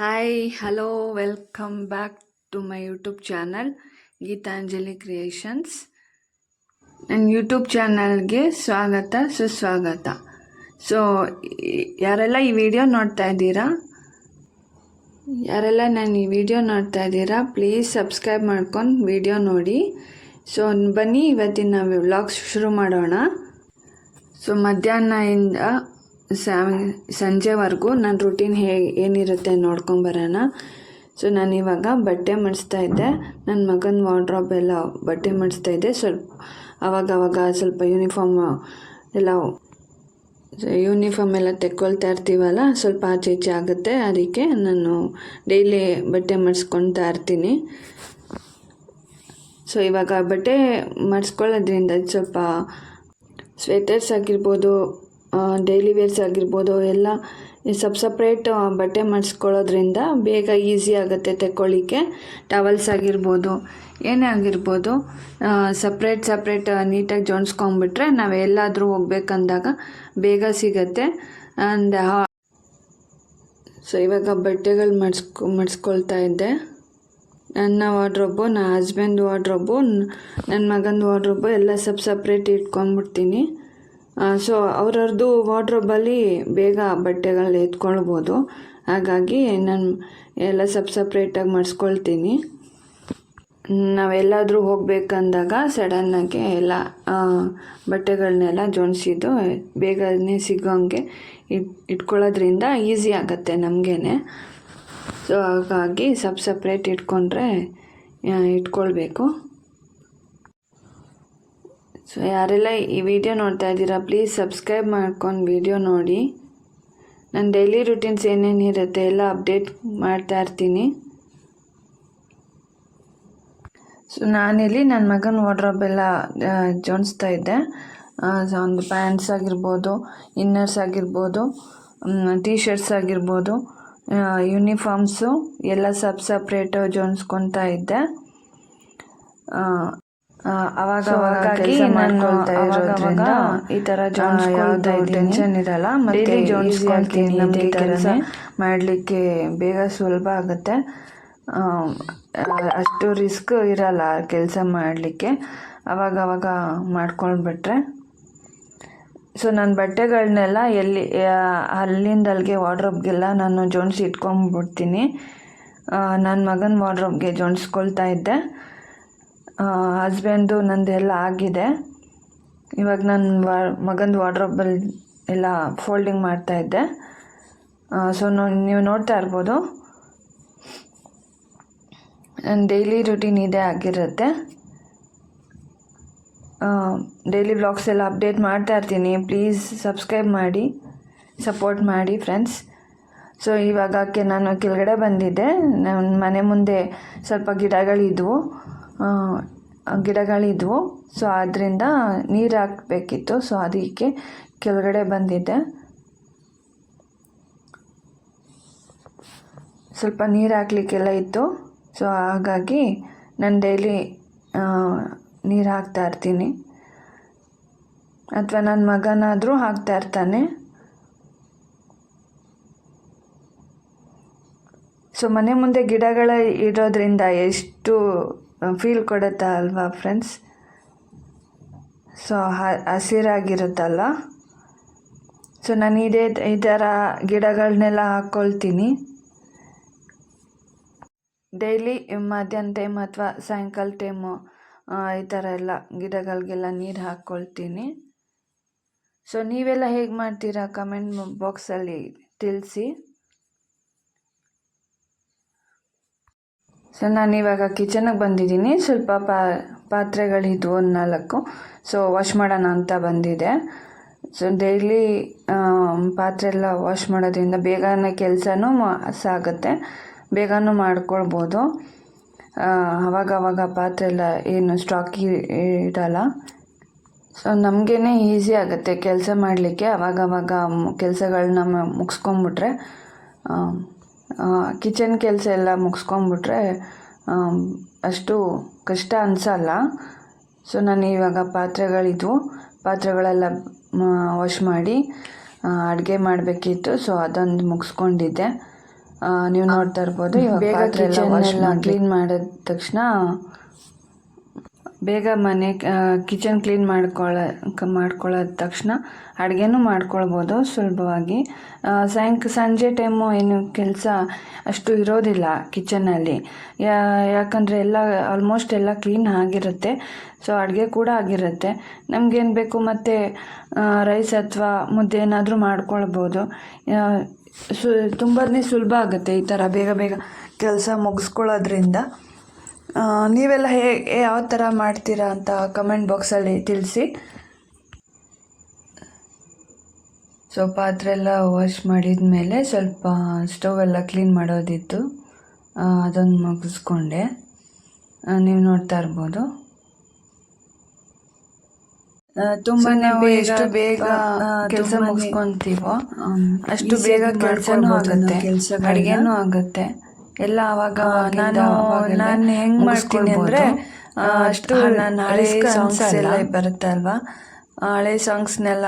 Hi hello welcome back to my YouTube channel Geetanjali creations ನನ್ನ YouTube ಚಾನಲ್ಗೆ ಸ್ವಾಗತ, ಸುಸ್ವಾಗತ. ಸೊ ಯಾರೆಲ್ಲ ಈ ವಿಡಿಯೋ ನೋಡ್ತಾ ಇದ್ದೀರಾ? ಯಾರೆಲ್ಲ ನಾನು ಈ ವಿಡಿಯೋ ನೋಡ್ತಾ ಇದ್ದೀರಾ ಪ್ಲೀಸ್ ಸಬ್ಸ್ಕ್ರೈಬ್ ಮಾಡ್ಕೊಂಡು ವಿಡಿಯೋ ನೋಡಿ. ಸೊ ಬನ್ನಿ, ಇವತ್ತಿನ ವ್ಲಾಗ್ಸ್ ಶುರು ಮಾಡೋಣ. ಸೊ ಮಧ್ಯಾಹ್ನದಿಂದ ಸಂಜೆವರೆಗೂ ನನ್ನ ರೂಟೀನ್ ಹೇಗೆ ಏನಿರುತ್ತೆ ನೋಡ್ಕೊಂಬರೋಣ ಸೊ ನಾನು ಇವಾಗ ಬಟ್ಟೆ ಮಡಿಸ್ತಾ ಇದ್ದೆ. ನನ್ನ ಮಗನ ವಾರ್ಡ್ರಾಬ್ ಎಲ್ಲ ಬಟ್ಟೆ ಮಡಿಸ್ತಾ ಇದ್ದೆ. ಸ್ವಲ್ಪ ಅವಾಗ ಅವಾಗ ಸ್ವಲ್ಪ ಯೂನಿಫಾರ್ಮ್ ಎಲ್ಲ ಯೂನಿಫಾರ್ಮ್ ಎಲ್ಲ ತೆಕ್ಕೊಳ್ತಾ ಇರ್ತೀವಲ್ಲ, ಸ್ವಲ್ಪ ಆಚೆ ಈಚೆ ಆಗುತ್ತೆ. ಅದಕ್ಕೆ ನಾನು ಡೈಲಿ ಬಟ್ಟೆ ಮಡಿಸ್ಕೊಳ್ತಾ ಇರ್ತೀನಿ. ಸೊ ಇವಾಗ ಬಟ್ಟೆ ಮಡಿಸ್ಕೊಳ್ಳೋದ್ರಿಂದ ಸ್ವಲ್ಪ ಸ್ವೆಟರ್ಸ್ ಆಗಿರ್ಬೋದು ಡೈಲಿ ವೇರ್ಸ್ ಆಗಿರ್ಬೋದು, ಎಲ್ಲ ಸಪ್ ಸಪ್ರೇಟ್ ಬಟ್ಟೆ ಮಾಡಿಸ್ಕೊಳ್ಳೋದ್ರಿಂದ ಬೇಗ ಈಸಿ ಆಗುತ್ತೆ ತೆಕ್ಕೊಳ್ಳಿಕ್ಕೆ ಟವಲ್ಸ್ ಆಗಿರ್ಬೋದು, ಏನೇ ಆಗಿರ್ಬೋದು ಸಪ್ರೇಟ್ ಸಪ್ರೇಟ್ ನೀಟಾಗಿ ಜೋಡಿಸ್ಕೊಂಬಿಟ್ರೆ ನಾವು ಎಲ್ಲಾದರೂ ಹೋಗ್ಬೇಕಂದಾಗ ಬೇಗ ಸಿಗತ್ತೆ. ಆ್ಯಂಡ್ ಸೊ ಇವಾಗ ಬಟ್ಟೆಗಳು ಮಾಡಿಸ್ಕೊ, ಮಾಡಿಸ್ಕೊಳ್ತಾ ಇದ್ದೆ. ನನ್ನ ವಾಡ್ರೊಬ್ಬು ನನ್ನ ಹಸ್ಬೆಂಡ್ ವಾಡ್ರೊಬ್ಬು ನನ್ನ ಮಗನ ವಾಡ್ರೊಬ್ಬು ಎಲ್ಲ ಸಬ್ ಸಪ್ರೇಟ್ ಇಟ್ಕೊಂಡ್ಬಿಡ್ತೀನಿ. ಸೊ ಅವ್ರವ್ರದ್ದು ವಾಡ್ರೋಬಲ್ಲಿ ಬೇಗ ಬಟ್ಟೆಗಳು ಎತ್ಕೊಳ್ಬೋದು. ಹಾಗಾಗಿ ನಾನು ಎಲ್ಲ ಸಪ್ ಸಪ್ರೇಟಾಗಿ ಮಾಡಿಸ್ಕೊಳ್ತೀನಿ. ನಾವೆಲ್ಲಾದರೂ ಹೋಗಬೇಕಂದಾಗ ಸಡನ್ನಾಗಿ ಎಲ್ಲ ಬಟ್ಟೆಗಳನ್ನೆಲ್ಲ ಜೋಡಿಸಿದ್ದು ಬೇಗನೆ ಸಿಗೋಂಗೆ ಇಟ್, ಇಟ್ಕೊಳ್ಳೋದ್ರಿಂದ ಈಸಿ ಆಗುತ್ತೆ ನಮಗೇನೆ. ಸೊ ಹಾಗಾಗಿ ಸಪ್ ಸಪ್ರೇಟ್ ಇಟ್ಕೊಂಡ್ರೆ ಇಟ್ಕೊಳ್ಬೇಕು. ಸೊ ಯಾರೆಲ್ಲ ಈ ವಿಡಿಯೋ ನೋಡ್ತಾ ಇದ್ದೀರಾ ಪ್ಲೀಸ್ ಸಬ್ಸ್ಕ್ರೈಬ್ ಮಾಡ್ಕೊಂಡು ವಿಡಿಯೋ ನೋಡಿ. ನನ್ನ ಡೈಲಿ ರುಟೀನ್ಸ್ ಏನೇನು ಇರುತ್ತೆ ಎಲ್ಲ ಅಪ್ಡೇಟ್ ಮಾಡ್ತಾ ಇರ್ತೀನಿ. ಸೊ ನಾನಿಲ್ಲಿ ನನ್ನ ಮಗನ ವಾಡ್ರಾಬ್ ಎಲ್ಲ ಜೋಡಿಸ್ತಾ ಇದ್ದೆ. ಒಂದು ಪ್ಯಾಂಟ್ಸ್ ಆಗಿರ್ಬೋದು ಇನ್ನರ್ಸ್ ಆಗಿರ್ಬೋದು ಟೀ ಶರ್ಟ್ಸ್ ಆಗಿರ್ಬೋದು ಯೂನಿಫಾರ್ಮ್ಸು ಎಲ್ಲ ಸಬ್ ಸಪ್ರೇಟು ಜೋಡಿಸ್ಕೊತಾ ಇದ್ದೆ. ಅವಾಗ ಅವಾಗ ಕೆಲಸ ಮಾಡ್ಕೊಳ್ತಾ ಇರೋದ್ರಿಂದ ಈ ತರ ಯಾವ್ದು ಟೆನ್ಷನ್ ಇರಲ್ಲ ಮತ್ತೆ ಜೋಡಿಸ್ಕೊಳ್ತೀನಿ ನಮಗೆ ಕೆಲಸ. ಮಾಡಲಿಕ್ಕೆ ಬೇಗ ಸುಲಭ ಆಗುತ್ತೆ. ಅಷ್ಟು ರಿಸ್ಕ್ ಇರಲ್ಲ ಕೆಲಸ ಮಾಡಲಿಕ್ಕೆ. ಅವಾಗ ಅವಾಗ ಮಾಡ್ಕೊಂಡ್ಬಿಟ್ರೆ. ಸೊ ನನ್ನ ಬಟ್ಟೆಗಳನ್ನೆಲ್ಲ ಎಲ್ಲಿ ಅಲ್ಲಿಂದ ಅಲ್ಲಿಗೆ ವಾಡ್ರೋಬ್ಗೆಲ್ಲ ನಾನು ಜೋಡಿಸಿ ಇಟ್ಕೊಂಡ್ಬಿಡ್ತೀನಿ ನನ್ನ ಮಗನ ವಾಡ್ರೋಬ್ಗೆ ಜೋಡಿಸ್ಕೊಳ್ತಾ ಇದ್ದೆ. ಹಸ್ಬೆಂಡು ನಂದೆಲ್ಲ ಆಗಿದೆ. ಇವಾಗ ನನ್ನ ವಾ ಮಗಂದು ಎಲ್ಲ ಫೋಲ್ಡಿಂಗ್ ಮಾಡ್ತಾಯಿದ್ದೆ ಸೊ ನೋ, ನೀವು ನೋಡ್ತಾ ಇರ್ಬೋದು. ನನ್ನ ಡೈಲಿ ರುಟೀನ್ ಇದೇ ಆಗಿರುತ್ತೆ. ಡೈಲಿ ಬ್ಲಾಗ್ಸ್ ಎಲ್ಲ ಅಪ್ಡೇಟ್ ಮಾಡ್ತಾ ಇರ್ತೀನಿ. ಪ್ಲೀಸ್ ಸಬ್ಸ್ಕ್ರೈಬ್ ಮಾಡಿ ಸಪೋರ್ಟ್ ಮಾಡಿ ಫ್ರೆಂಡ್ಸ್ ಸೊ ಇವಾಗಕ್ಕೆ ನಾನು ಕೆಳಗಡೆ ಬಂದಿದ್ದೆ. ನನ್ನ ಮನೆ ಮುಂದೆ ಸ್ವಲ್ಪ ಗಿಡಗಳಿದ್ವು. ಗಿಡಗಳಿದ್ವು. ಸೊ ಅದರಿಂದ ನೀರು ಹಾಕಬೇಕಿತ್ತು. ಸೊ ಅದಕ್ಕೆ ಕೆಳಗಡೆ ಬಂದಿದ್ದೆ. ಸ್ವಲ್ಪ ನೀರು ಹಾಕ್ಲಿಕ್ಕೆಲ್ಲ ಇತ್ತು. ಸೊ ಹಾಗಾಗಿ ನಾನು ಡೈಲಿ ನೀರು ಹಾಕ್ತಾ ಇರ್ತೀನಿ. ಅಥವಾ ನನ್ನ ಮಗನಾದರೂ ಹಾಕ್ತಾ ಇರ್ತಾನೆ. ಸೊ ಮನೆ ಮುಂದೆ ಗಿಡಗಳ ಇರೋದ್ರಿಂದ ಎಷ್ಟು ಫೀಲ್ ಕೊಡುತ್ತೆ ಅಲ್ವಾ ಫ್ರೆಂಡ್ಸ್ ಸೊ ಹಸಿರಾಗಿರುತ್ತಲ್ಲ? ಸೊ ನಾನು ಇದೇ, ಈ ಥರ ಗಿಡಗಳನ್ನೆಲ್ಲ ಹಾಕ್ಕೊಳ್ತೀನಿ ಡೈಲಿ ಮಧ್ಯಾಹ್ನ ಟೈಮ್ ಅಥವಾ ಸಾಯಂಕಾಲ ಟೈಮು ಈ ಥರ ಎಲ್ಲ ಗಿಡಗಳಿಗೆಲ್ಲ ನೀರು ಹಾಕ್ಕೊಳ್ತೀನಿ ಸೊ ನೀವೆಲ್ಲ ಹೇಗೆ ಮಾಡ್ತೀರಾ? ಕಮೆಂಟ್ ಬಾಕ್ಸಲ್ಲಿ ತಿಳಿಸಿ. ಸೊ ನಾನು ಇವಾಗ ಕಿಚನಿಗೆ ಬಂದಿದ್ದೀನಿ. ಸ್ವಲ್ಪ ಪಾ ಪಾತ್ರೆಗಳಿದ್ವು ಒಂದು ನಾಲ್ಕು. ಸೊ ವಾಶ್ ಮಾಡೋಣ ಅಂತ ಬಂದಿದೆ. ಸೊ ಡೈಲಿ ಪಾತ್ರೆ ಎಲ್ಲ ವಾಶ್ ಮಾಡೋದ್ರಿಂದ ಬೇಗನೆ ಕೆಲಸನೂ ಸಾಗುತ್ತೆ. ಬೇಗನೂ ಮಾಡ್ಕೊಳ್ಬೋದು. ಅವಾಗ ಆವಾಗ ಪಾತ್ರೆ ಎಲ್ಲ ಏನು ಸ್ಟಾಕ್ ಇಡಲ್ಲ. ಸೊ ನಮಗೇನೆ ಈಸಿ ಆಗುತ್ತೆ ಕೆಲಸ ಮಾಡಲಿಕ್ಕೆ. ಅವಾಗವಾಗ ಕೆಲಸಗಳನ್ನ ಮುಗಿಸ್ಕೊಂಬಿಟ್ರೆ ಕಿಚನ್ ಕೆಲಸ ಎಲ್ಲ ಮುಗಿಸ್ಕೊಂಬಿಟ್ರೆ ಅಷ್ಟು ಕಷ್ಟ ಅನಿಸಲ್ಲ. ಸೊ ನಾನು ಇವಾಗ ಪಾತ್ರೆಗಳಿದ್ವು. ಪಾತ್ರೆಗಳೆಲ್ಲ ವಾಶ್ ಮಾಡಿ ಅಡುಗೆ ಮಾಡಬೇಕಿತ್ತು. ಸೊ ಅದೊಂದು ಮುಗಿಸ್ಕೊಂಡಿದ್ದೆ. ನೀವು ನೋಡ್ತಾ ಇರ್ಬೋದು ಇವಾಗ ಕ್ಲೀನ್ ಮಾಡಿದ ತಕ್ಷಣ ಬೇಗ ಮನೆ ಕಿಚನ್ ಕ್ಲೀನ್ ಮಾಡ್ಕೊಳ್ಳ ಮಾಡ್ಕೊಳ್ಳೋದ ತಕ್ಷಣ ಅಡುಗೆನೂ ಮಾಡ್ಕೊಳ್ಬೋದು ಸುಲಭವಾಗಿ. ಸಾಯಂಕ, ಸಂಜೆ ಟೈಮು ಏನು ಕೆಲಸ ಅಷ್ಟು ಇರೋದಿಲ್ಲ ಕಿಚನಲ್ಲಿ ಯಾ, ಯಾಕಂದರೆ ಎಲ್ಲ ಆಲ್ಮೋಸ್ಟ್ ಎಲ್ಲ ಕ್ಲೀನ್ ಆಗಿರುತ್ತೆ. ಸೊ ಅಡುಗೆ ಕೂಡ ಆಗಿರುತ್ತೆ. ನಮಗೇನು ಬೇಕು ಮತ್ತು ರೈಸ್ ಅಥವಾ ಮುದ್ದೆ ಏನಾದರೂ ಮಾಡ್ಕೊಳ್ಬೋದು. ಸು ತುಂಬಾ ಸುಲಭ ಆಗುತ್ತೆ ಈ ಥರ ಬೇಗ ಬೇಗ ಕೆಲಸ ಮುಗಿಸ್ಕೊಳ್ಳೋದ್ರಿಂದ ನೀವೆಲ್ಲ ಹೇ ಯಾವ ಥರ ಮಾಡ್ತೀರಾ ಅಂತ ಕಮೆಂಟ್ ಬಾಕ್ಸಲ್ಲಿ ತಿಳಿಸಿ. ಸೊ ಪಾತ್ರೆ ಎಲ್ಲ ವಾಶ್ ಮಾಡಿದ ಮೇಲೆ ಸ್ವಲ್ಪ ಸ್ಟೌವೆಲ್ಲ ಎಲ್ಲ ಕ್ಲೀನ್ ಮಾಡೋದಿತ್ತು. ಅದೊಂದು ಅದನ್ನು ಮುಗಿಸ್ಕೊಂಡೆ ನೀವು ನೋಡ್ತಾ ಇರ್ಬೋದು. ತುಂಬಾ ನಾವು ಎಷ್ಟು ಬೇಗ ಕೆಲಸ ಮುಗಿಸ್ಕೊಂತೀವೋ ಅಷ್ಟು ಬೇಗ ಕೆಲಸನೂ ಆಗುತ್ತೆ. ಅಡುಗೆನೂ ಆಗುತ್ತೆ. ಎಲ್ಲ ಅವಾಗ ನಾನು ನಾನು ಹೆಂಗ್ ಮಾಡ್ತೀನಿ ಅಂದ್ರೆ ಅಷ್ಟು ನಾನು ಹಳೆ ಸಾಂಗ್ಸ್ ಎಲ್ಲ ಬರುತ್ತೆ ಅಲ್ವಾ ಆ ಹಳೆ ಸಾಂಗ್ಸ್ನೆಲ್ಲ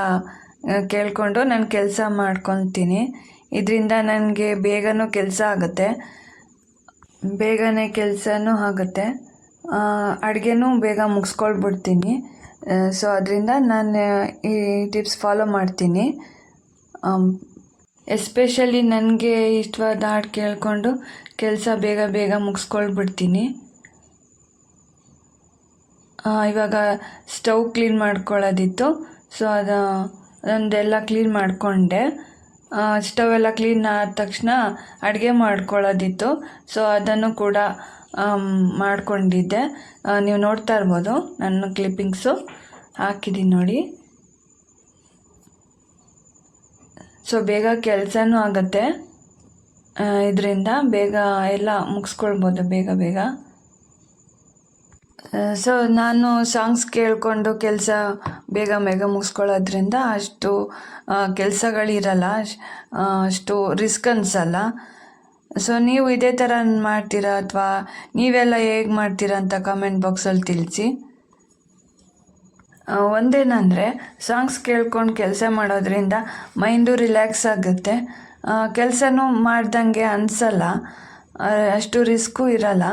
ಕೇಳ್ಕೊಂಡು ನಾನು ಕೆಲಸ ಮಾಡ್ಕೊತೀನಿ. ಇದರಿಂದ ನನಗೆ ಬೇಗನೂ ಕೆಲಸ ಆಗುತ್ತೆ. ಬೇಗನೆ ಕೆಲಸನೂ ಆಗುತ್ತೆ. ಅಡುಗೆನೂ ಬೇಗ ಮುಗಿಸ್ಕೊಳ್ಬಿಡ್ತೀನಿ. ಸೊ ಅದರಿಂದ ನಾನು ಈ ಟಿಪ್ಸ್ ಫಾಲೋ ಮಾಡ್ತೀನಿ. ಎಸ್ಪೆಷಲಿ ನನಗೆ ಇಷ್ಟವಾದ ಹಾಡು ಕೇಳಿಕೊಂಡು ಕೆಲಸ ಬೇಗ ಬೇಗ ಮುಗಿಸ್ಕೊಳ್ಬಿಡ್ತೀನಿ. ಇವಾಗ ಸ್ಟವ್ ಕ್ಲೀನ್ ಮಾಡ್ಕೊಳ್ಳೋದಿತ್ತು. ಸೊ, ಅದು, ಅದೊಂದೆಲ್ಲ ಕ್ಲೀನ್ ಮಾಡಿಕೊಂಡೆ. ಸ್ಟವ್ ಎಲ್ಲ ಕ್ಲೀನ್ ಆದ ತಕ್ಷಣ ಅಡುಗೆ ಮಾಡ್ಕೊಳ್ಳೋದಿತ್ತು. ಸೊ, ಅದನ್ನು ಕೂಡ ಮಾಡ್ಕೊಂಡಿದ್ದೆ. ನೀವು ನೋಡ್ತಾ ಇರ್ಬೋದು ನನ್ನ ಕ್ಲಿಪ್ಪಿಂಗ್ಸು. ಹಾಕಿದ್ದೀನಿ ನೋಡಿ. ಸೊ ಬೇಗ ಕೆಲಸನೂ ಆಗುತ್ತೆ. ಇದರಿಂದ ಬೇಗ ಎಲ್ಲ ಮುಗಿಸ್ಕೊಳ್ಬೋದು, ಬೇಗ ಬೇಗ. ಸೊ ನಾನು ಸಾಂಗ್ಸ್ ಕೇಳಿಕೊಂಡು ಕೆಲಸ ಬೇಗ ಬೇಗ ಮುಗಿಸ್ಕೊಳ್ಳೋದ್ರಿಂದ ಅಷ್ಟು ಕೆಲಸಗಳಿರಲ್ಲ ಅಷ್ಟು ರಿಸ್ಕ್ ಅನಿಸಲ್ಲ. ಸೊ ನೀವು ಇದೇ ಥರ ಮಾಡ್ತೀರಾ ಅಥವಾ ನೀವೆಲ್ಲ ಹೇಗೆ ಮಾಡ್ತೀರಾ ಅಂತ ಕಮೆಂಟ್ ಬಾಕ್ಸಲ್ಲಿ ತಿಳಿಸಿ. ಒಂದೇನಂದರೆ ಸಾಂಗ್ಸ್ ಕೇಳ್ಕೊಂಡು ಕೆಲಸ ಮಾಡೋದ್ರಿಂದ ಮೈಂಡು ರಿಲ್ಯಾಕ್ಸ್ ಆಗುತ್ತೆ. ಕೆಲಸನೂ ಮಾಡ್ದಂಗೆ ಅನಿಸಲ್ಲ. ಅಷ್ಟು ರಿಸ್ಕು ಇರಲ್ಲ.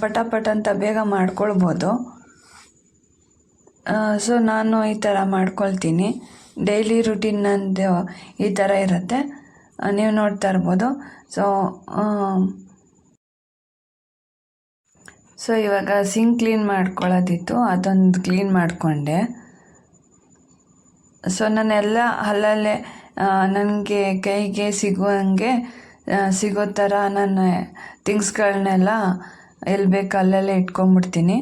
ಪಟಾಪಟ ಪಟ ಪಟ ಅಂತ ಬೇಗ ಮಾಡ್ಕೊಳ್ಬೋದು. ಸೊ ನಾನು ಈ ಥರ ಮಾಡ್ಕೊಳ್ತೀನಿ. ಡೈಲಿ ರುಟೀನ್ ನಂದು ಈ ಥರ ಇರುತ್ತೆ. ನೀವು ನೋಡ್ತಾ ಇರ್ಬೋದು. ಸೊ ಸೊ ಇವಾಗ ಸಿಂಕ್ ಕ್ಲೀನ್ ಮಾಡ್ಕೊಳ್ಳೋದಿತ್ತು ಅದೊಂದು ಕ್ಲೀನ್ ಮಾಡಿಕೊಂಡೆ. ಸೊ ನಾನೆಲ್ಲ ಅಲ್ಲಲ್ಲೇ ನನಗೆ ಕೈಗೆ ಸಿಗುವಂಗೆ ಆ, ಸಿಗೋ ಥರ ನನ್ನ ಥಿಂಗ್ಸ್ಗಳನ್ನೆಲ್ಲ ಎಲ್ಲಿ ಬೇಕು ಅಲ್ಲಲ್ಲೇ ಇಟ್ಕೊಂಡ್ಬಿಡ್ತೀನಿ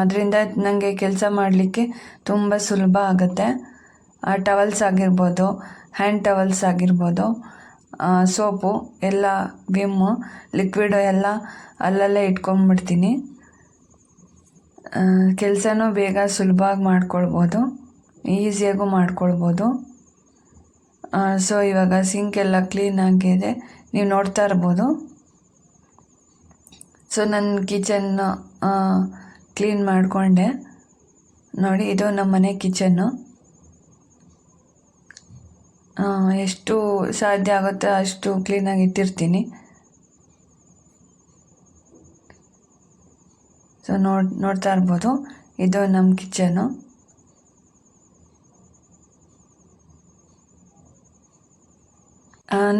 ಅದರಿಂದ ನನಗೆ ಕೆಲಸ ಮಾಡಲಿಕ್ಕೆ ತುಂಬ ಸುಲಭ ಆಗುತ್ತೆ. ಟವಲ್ಸ್ ಆಗಿರ್ಬೋದು ಹ್ಯಾಂಡ್ ಟವಲ್ಸ್ ಆಗಿರ್ಬೋದು. ಸೋಪು, ಎಲ್ಲ ವಿಮ್ಮು ಲಿಕ್ವಿಡು ಎಲ್ಲ ಅಲ್ಲಲ್ಲೇ ಇಟ್ಕೊಂಡ್ಬಿಡ್ತೀನಿ ಕೆಲಸನೂ ಬೇಗ ಸುಲಭವಾಗಿ ಮಾಡ್ಕೊಳ್ಬೋದು. ಈಸಿಯಾಗೂ ಮಾಡ್ಕೊಳ್ಬೋದು. ಸೊ, ಇವಾಗ ಸಿಂಕ್ ಎಲ್ಲ ಕ್ಲೀನ್ ಆಗಿದೆ. ನೀವು ನೋಡ್ತಾ ಇರ್ಬೋದು. ಸೊ ನನ್ನ ಕಿಚನ್ ಕ್ಲೀನ್ ಮಾಡಿಕೊಂಡೆ. ನೋಡಿ, ಇದು ನಮ್ಮ ಮನೆ ಕಿಚನ್ನು ಎಷ್ಟು ಸಾಧ್ಯ ಆಗುತ್ತೆ ಅಷ್ಟು ಕ್ಲೀನಾಗಿ ಇಟ್ಟಿರ್ತೀನಿ. ಸೊ ನೋಡ್, ನೋಡ್ತಾ ಇರ್ಬೋದು. ಇದು ನಮ್ಮ ಕಿಚನು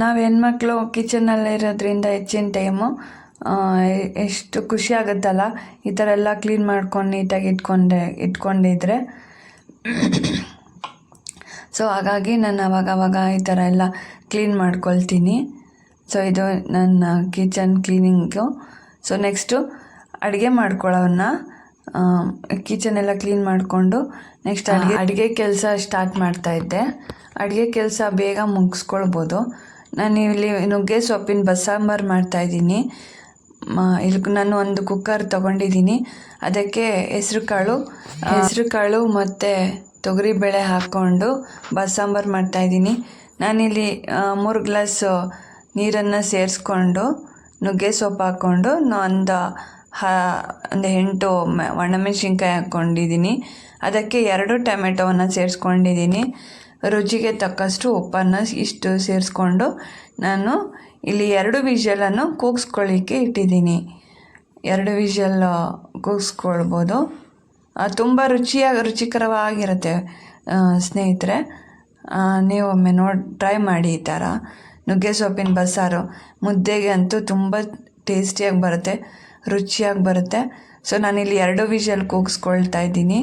ನಾವು ಹೆಣ್ಮಕ್ಳು ಕಿಚನಲ್ಲಿರೋದ್ರಿಂದ ಹೆಚ್ಚಿನ ಟೈಮು ಎಷ್ಟು ಖುಷಿ ಆಗುತ್ತಲ್ಲ? ಈ ಥರ ಎಲ್ಲ ಕ್ಲೀನ್ ಮಾಡ್ಕೊಂಡು ನೀಟಾಗಿ ಇಟ್ಕೊಂಡೆ, ಇಟ್ಕೊಂಡಿದ್ರೆ. ಸೊ ಹಾಗಾಗಿ ನಾನು ಅವಾಗ ಅವಾಗ ಈ ಥರ ಎಲ್ಲ ಕ್ಲೀನ್ ಮಾಡ್ಕೊಳ್ತೀನಿ. ಸೊ ಇದು ನನ್ನ ಕಿಚನ್ ಕ್ಲೀನಿಂಗು ಸೊ ನೆಕ್ಸ್ಟು ಅಡುಗೆ ಮಾಡ್ಕೊಳ್ಳೋನ್ನ ಕಿಚನ್ ಎಲ್ಲ ಕ್ಲೀನ್ ಮಾಡಿಕೊಂಡು ನೆಕ್ಸ್ಟ್ ಅಡುಗೆ ಅಡುಗೆ ಕೆಲಸ ಸ್ಟಾರ್ಟ್ ಮಾಡ್ತಾ ಇದ್ದೆ. ಅಡುಗೆ ಕೆಲಸ ಬೇಗ ಮುಗಿಸ್ಕೊಳ್ಬೋದು. ನಾನು ಇಲ್ಲಿ ನುಗ್ಗೆ ಸೊಪ್ಪಿನ ಬಸ್ಸಾಂಬಾರು ಮಾಡ್ತಾಯಿದ್ದೀನಿ ಇಲ್ಲಿ ನಾನು ಒಂದು ಕುಕ್ಕರ್ ತೊಗೊಂಡಿದ್ದೀನಿ. ಅದಕ್ಕೆ ಹೆಸ್ರು ಕಾಳು ಹೆಸ್ರು ಕಾಳು ಮತ್ತು ತೊಗರಿಬೇಳೆ ಹಾಕ್ಕೊಂಡು ಬಸ್ಸಾಂಬಾರು ಮಾಡ್ತಾಯಿದ್ದೀನಿ ನಾನಿಲ್ಲಿ ಮೂರು ಗ್ಲಾಸ್ ನೀರನ್ನು ಸೇರಿಸ್ಕೊಂಡು, ನುಗ್ಗೆ ಸೊಪ್ಪು ಹಾಕ್ಕೊಂಡು, ಒಂದು ಹ, ಒಂದು ಎಂಟು ಒಣಮೆಣ್ಸಿನ್ಕಾಯಿ ಹಾಕ್ಕೊಂಡಿದ್ದೀನಿ ಅದಕ್ಕೆ ಎರಡು ಟೊಮೆಟೊವನ್ನು ಸೇರಿಸ್ಕೊಂಡಿದ್ದೀನಿ. ರುಚಿಗೆ ತಕ್ಕಷ್ಟು ಉಪ್ಪನ್ನು ಇಷ್ಟು ಸೇರಿಸ್ಕೊಂಡು, ನಾನು ಇಲ್ಲಿ ಎರಡು ವಿಷಲನ್ನು ಕೂಗಿಸ್ಕೊಳ್ಳಿಕ್ಕೆ ಇಟ್ಟಿದ್ದೀನಿ. ಎರಡು ವಿಷಲ್ ಕೂಗಿಸ್ಕೊಳ್ಬೋದು. ತುಂಬ ರುಚಿಯಾಗಿ ರುಚಿಕರವಾಗಿರುತ್ತೆ ಸ್ನೇಹಿತರೆ. ನೀವೊಮ್ಮೆ ನೋಡಿ ಟ್ರೈ ಮಾಡಿ ಈ ಥರ ನುಗ್ಗೆ ಸೊಪ್ಪಿನ ಬಸ್ಸಾರು ಮುದ್ದೆಗೆ ಅಂತೂ ತುಂಬ ಟೇಸ್ಟಿಯಾಗಿ ಬರುತ್ತೆ, ರುಚಿಯಾಗಿ ಬರುತ್ತೆ. ಸೊ ನಾನಿಲ್ಲಿ ಎರಡು ವಿಷಲ್ ಕೂಗಿಸ್ಕೊಳ್ತಾ ಇದ್ದೀನಿ.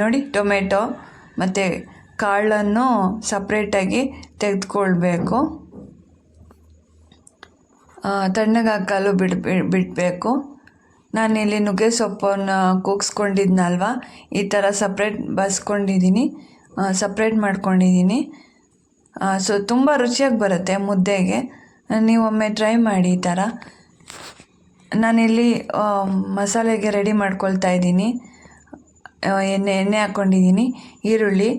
ನೋಡಿ, ಟೊಮೆಟೊ ಮತ್ತು ಕಾಳನ್ನು ಸಪ್ರೇಟಾಗಿ ತೆಗೆದುಕೊಳ್ಬೇಕು. ತಣ್ಣಗಾಕಲು ಬಿಡ್ಬಿ ಬಿಡ್ ಬಿಡಬೇಕು. ನಾನಿಲ್ಲಿ ನುಗ್ಗೆ ಸೊಪ್ಪನ್ನು ಕೂಗಿಸ್ಕೊಂಡಿದ್ನಲ್ವ? ಈ ಥರ ಸಪ್ರೇಟ್ ಬಸ್ಕೊಂಡಿದ್ದೀನಿ ಸಪ್ರೇಟ್ ಮಾಡ್ಕೊಂಡಿದ್ದೀನಿ ಸೊ ತುಂಬ ರುಚಿಯಾಗಿ ಬರುತ್ತೆ ಮುದ್ದೆಗೆ. ನೀವೊಮ್ಮೆ ಟ್ರೈ ಮಾಡಿ ಈ ಥರ ನಾನಿಲ್ಲಿ ಮಸಾಲೆಗೆ ರೆಡಿ ಮಾಡ್ಕೊಳ್ತಾ ಇದ್ದೀನಿ. ಎಣ್ಣೆ ಎಣ್ಣೆ ಹಾಕ್ಕೊಂಡಿದ್ದೀನಿ ಈರುಳ್ಳಿ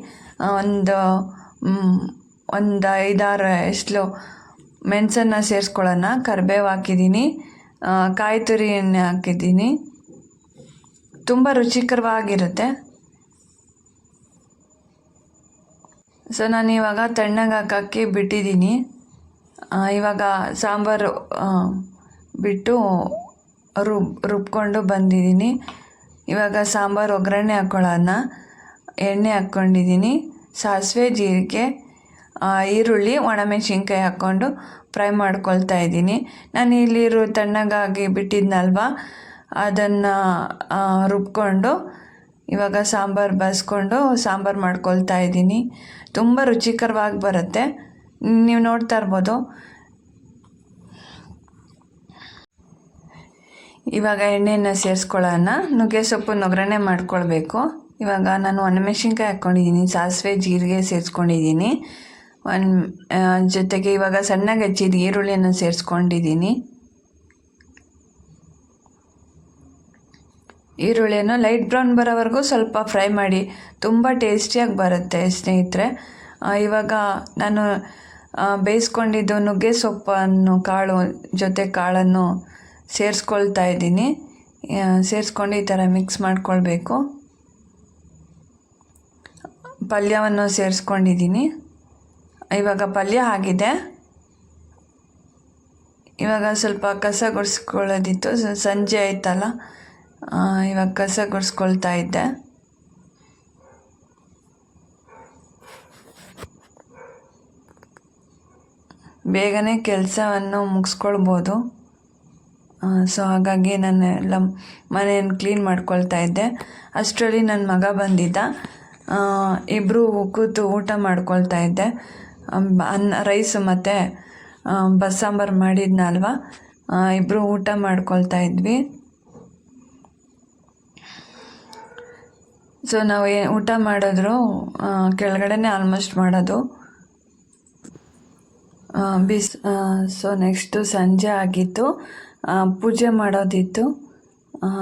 ಒಂದು ಒಂದು ಐದಾರು ಎಷ್ಟು ಮೆಣಸನ್ನು ಸೇರಿಸ್ಕೊಳ್ಳೋಣ. ಕರಿಬೇವು ಹಾಕಿದ್ದೀನಿ ಕಾಯಿ ತುರಿ ಹಾಕಿದ್ದೀನಿ. ತುಂಬ ರುಚಿಕರವಾಗಿರುತ್ತೆ. ಸೊ ನಾನು ಇವಾಗ ತಣ್ಣಗೆ ಹಾಕೋಕ್ಕೆ ಬಿಟ್ಟಿದ್ದೀನಿ. ಇವಾಗ ಸಾಂಬಾರು ಬಿಟ್ಟು ರುಬ್, ರುಬ್ಕೊಂಡು ಬಂದಿದ್ದೀನಿ. ಇವಾಗ ಸಾಂಬಾರು ಒಗ್ಗರಣೆ ಹಾಕ್ಕೊಳ್ಳೋಣ ಎಣ್ಣೆ ಹಾಕ್ಕೊಂಡಿದ್ದೀನಿ ಸಾಸಿವೆ, ಜೀರಿಗೆ ಈರುಳ್ಳಿ, ಒಣಮೆಣಸಿನ್ಕಾಯಿ ಹಾಕ್ಕೊಂಡು ಫ್ರೈ ಮಾಡ್ಕೊಳ್ತಾ ಇದ್ದೀನಿ. ನಾನು ಇಲ್ಲಿರು ತಣ್ಣಗಾಗಿ ಬಿಟ್ಟಿದ್ನಲ್ವ? ಅದನ್ನು ರುಬ್ಕೊಂಡು, ಇವಾಗ ಸಾಂಬಾರು ಬಸ್ಕೊಂಡು ಸಾಂಬಾರು ಮಾಡ್ಕೊಳ್ತಾ ಇದ್ದೀನಿ. ತುಂಬ ರುಚಿಕರವಾಗಿ ಬರುತ್ತೆ. ನೀವು ನೋಡ್ತಾ ಇರ್ಬೋದು. ಇವಾಗ ಎಣ್ಣೆಯನ್ನು ಸೇರಿಸ್ಕೊಳ್ಳೋಣ. ನುಗ್ಗೆ ಸೊಪ್ಪು ಒಗ್ಗರಣೆ ಮಾಡ್ಕೊಳ್ಬೇಕು. ಇವಾಗ ನಾನು ಒಣಮೆಣಸಿನ್ಕಾಯಿ ಹಾಕ್ಕೊಂಡಿದ್ದೀನಿ ಸಾಸಿವೆ, ಜೀರಿಗೆ ಸೇರಿಸ್ಕೊಂಡಿದ್ದೀನಿ. ಒಂದು ಜೊತೆಗೆ ಇವಾಗ ಸಣ್ಣಗೆ ಹೆಚ್ಚಿದ ಈರುಳ್ಳಿಯನ್ನು ಸೇರಿಸ್ಕೊಂಡಿದ್ದೀನಿ. ಈರುಳ್ಳಿಯನ್ನು ಲೈಟ್ ಬ್ರೌನ್ ಬರೋವರೆಗೂ ಸ್ವಲ್ಪ ಫ್ರೈ ಮಾಡಿ, ತುಂಬ ಟೇಸ್ಟಿಯಾಗಿ ಬರುತ್ತೆ ಸ್ನೇಹಿತರೆ. ಇವಾಗ ನಾನು ಬೇಯಿಸ್ಕೊಂಡಿದ್ದು ನುಗ್ಗೆ ಸೊಪ್ಪನ್ನು, ಕಾಳು ಜೊತೆ ಕಾಳನ್ನು ಸೇರಿಸ್ಕೊಳ್ತಾ ಇದ್ದೀನಿ. ಸೇರಿಸ್ಕೊಂಡು ಈ ಥರ ಮಿಕ್ಸ್ ಮಾಡ್ಕೊಳ್ಬೇಕು. ಪಲ್ಯವನ್ನು ಸೇರಿಸ್ಕೊಂಡಿದ್ದೀನಿ. ಇವಾಗ ಪಲ್ಯ ಆಗಿದೆ. ಇವಾಗ ಸ್ವಲ್ಪ ಕಸ ಗುಡಿಸ್ಕೊಳ್ಳೋದಿತ್ತು. ಸಂಜೆ ಆಯ್ತಲ್ಲ? ಇವಾಗ ಕಸ ಗುಡಿಸ್ಕೊಳ್ತಾ ಇದ್ದೆ. ಬೇಗನೆ ಕೆಲಸವನ್ನು ಮುಗಿಸ್ಕೊಳ್ಬೋದು. ಸೊ, ಹಾಗಾಗಿ ನಾನು ಎಲ್ಲ ಮನೆಯನ್ನು ಕ್ಲೀನ್ ಮಾಡ್ಕೊಳ್ತಾ ಇದ್ದೆ. ಅಷ್ಟರಲ್ಲಿ ನನ್ನ ಮಗ ಬಂದಿದ್ದ. ಇಬ್ಬರು ಕೂತು ಊಟ ಮಾಡ್ಕೊಳ್ತಾ ಇದ್ದೆ. ಅನ್ನ, ರೈಸು ಮತ್ತು ಬಸ್ಸಾಂಬಾರು ಮಾಡಿದ್ನಲ್ವ? ಇಬ್ಬರು ಊಟ ಮಾಡ್ಕೊಳ್ತಾ ಇದ್ವಿ. ಸೊ ನಾವು ಏ, ಊಟ ಮಾಡಿದ್ರು. ಕೆಳಗಡೆನೇ ಆಲ್ಮೋಸ್ಟ್ ಮಾಡೋದು. ಬಿಸ್ ಸೊ ನೆಕ್ಸ್ಟು ಸಂಜೆ ಆಗಿತ್ತು. ಪೂಜೆ ಮಾಡೋದಿತ್ತು.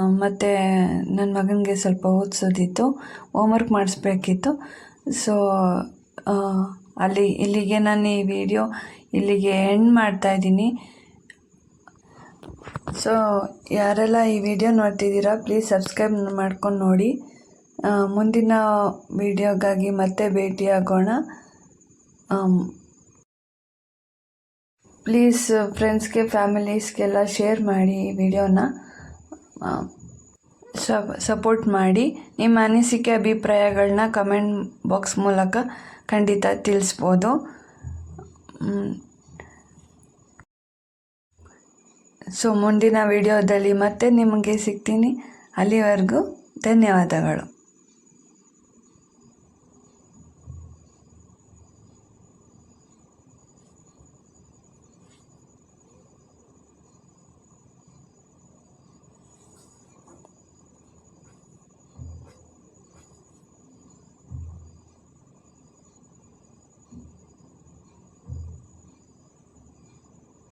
ಮತ್ತು ನನ್ನ ಮಗನಿಗೆ ಸ್ವಲ್ಪ ಓದಿಸೋದಿತ್ತು. ಹೋಮ್ವರ್ಕ್ ಮಾಡಿಸ್ಬೇಕಿತ್ತು. ಸೊ ಅಲ್ಲಿ, ಇಲ್ಲಿಗೆ ನಾನು ಈ ವಿಡಿಯೋ ಇಲ್ಲಿಗೆ ಎಂಡ್ ಮಾಡ್ತಾಯಿದ್ದೀನಿ ಸೊ ಯಾರೆಲ್ಲ ಈ ವಿಡಿಯೋ ನೋಡ್ತಿದ್ದೀರಾ ಪ್ಲೀಸ್ ಸಬ್ಸ್ಕ್ರೈಬ್ ಮಾಡ್ಕೊಂಡು ನೋಡಿ. ಮುಂದಿನ ವಿಡಿಯೋಗಾಗಿ ಮತ್ತೆ ಭೇಟಿಯಾಗೋಣ. ಪ್ಲೀಸ್ ಫ್ರೆಂಡ್ಸ್ಗೆ ಫ್ಯಾಮಿಲೀಸ್ಗೆಲ್ಲ ಶೇರ್ ಮಾಡಿ ಈ ವಿಡಿಯೋನ ಸಪೋರ್ಟ್ ಮಾಡಿ. ನಿಮ್ಮ ಅನಿಸಿಕೆ ಅಭಿಪ್ರಾಯಗಳನ್ನ ಕಮೆಂಟ್ ಬಾಕ್ಸ್ ಮೂಲಕ ಖಂಡಿತ ತಿಳಿಸ್ಬೋದು. ಸೊ ಮುಂದಿನ ವಿಡಿಯೋದಲ್ಲಿ ಮತ್ತೆ ನಿಮಗೆ ಸಿಗ್ತೀನಿ. ಅಲ್ಲಿವರೆಗೂ ಧನ್ಯವಾದಗಳು.